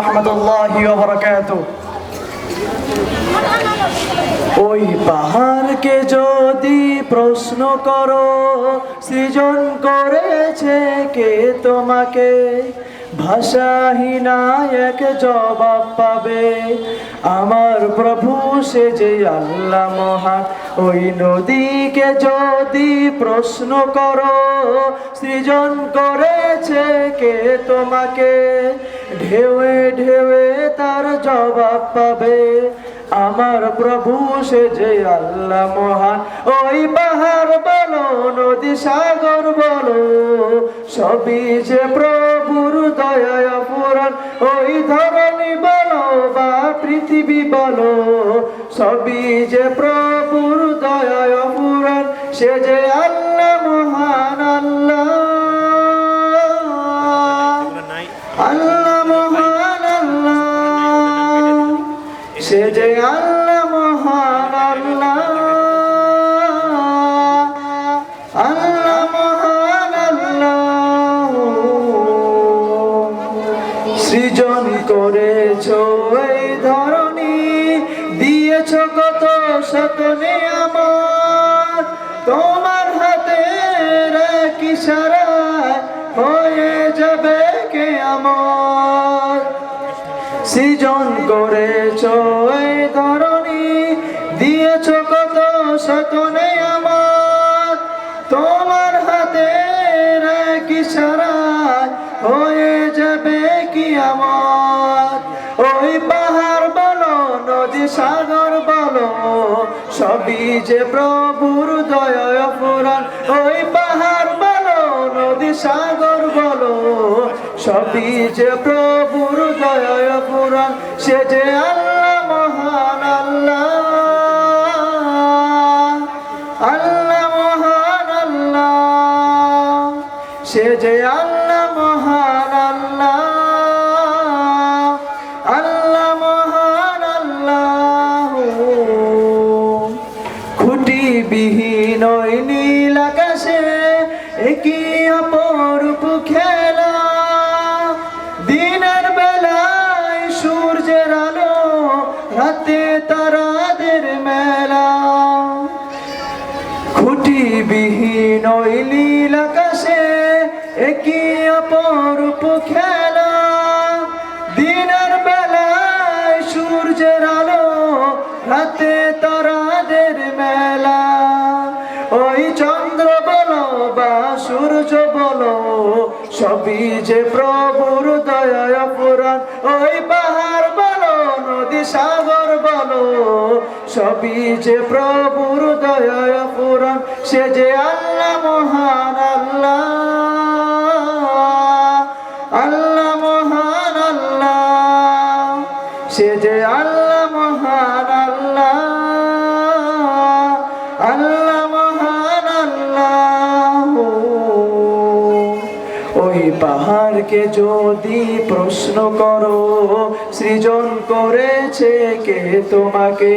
রহমতুল্লাহি ওয়া বারাকাতুহু। ওই পাহাড়কে যদি প্রশ্ন করো, সৃজন করেছে কে তোমাকে? ভাষাহীনা এক জবাব পাবে। আমার প্রভু, সে যে আল্লাহ মহান ওই নদীকে যদি প্রশ্ন করো, সৃজন করেছে কে তোমাকে? ঢেউয়ে ঢেউয়ে তার জবাব পাবে। আমার প্রভু, সে যে আল্লাহ মহান। ওই পাহাড় বলো, নদী সাগর বলো, সবই যে প্রভুর দয়ায় পুরাণ ওই ধরনী বলো বা পৃথিবী বলো, সবই যে প্রভুর দয়ায় পুরাণ সে যে আল্লাহ সে যে আল্লাহ মহান আল্লাহ। আল্লাহ মহান আল্লাহ। সৃজন করেছ এই ধরনী দিয়েছ কত শতনে আমার। তোমার হাতে কি সারা, হয়ে যাবে কে আমার? সৃজন করেছ এই ধরনী দিয়েছ কত শতনে আমার। তোমার হাতে কি সারা হয়ে যাবে কি আমার? ওই পাহাড় বলো, নদী সাগর বলো, সবই যে প্রভুর দয়া পুরাণ ওই পাহাড় বলো, নদী সাগর বলো, সবই যে প্রভুর দয়া সে যে আল্লাহ মহান আল্লাহ আল্লাহ মহান আল্লাহ, সে যে আল্লাহ মহান আল্লাহ আল্লাহ মহান আল্লাহ। খুঁটি বিহীন নীল আকাশে, একই অপরূপ খেলা তারাদের মেলা। খুঁটি বিহীন ওই একই অপরূপ খেলা। দিনের বেলায় সূর্যের আলো, রাতে তারাদের মেলা। ওই চন্দ্র বলো বা সূর্য বলো, সবই যে প্রভুর দয়া ওই পাহাড় বলো, নদী সাগর সবই যে প্রভুর দয়া পুরাণ, সে যে আল্লাহ মহান আল্লাহ। আল্লাহ মহান আল্লাহ। সে যে আল্লাহ মহান আল্লাহ। আল্লাহ মহান আল্লাহ। ওই পাহাড়কে যদি প্রশ্ন করো, সৃজন করেছে কে তোমাকে?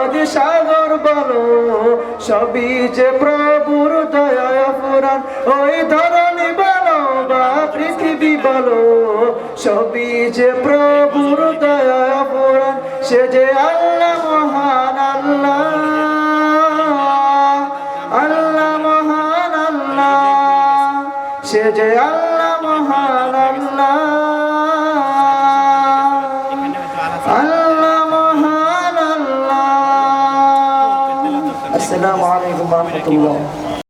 নদী সাগর বলো, সবই যে প্রভুর দয়া পুরাণ ওই ধরনী বলো বা পৃথিবী বলো, সবই যে প্রভুর দয়া পুরাণ সে যে আল্লাহ মহান আল্লাহ আল্লাহ মহান আল্লাহ। সে যে আল্লাহ মহান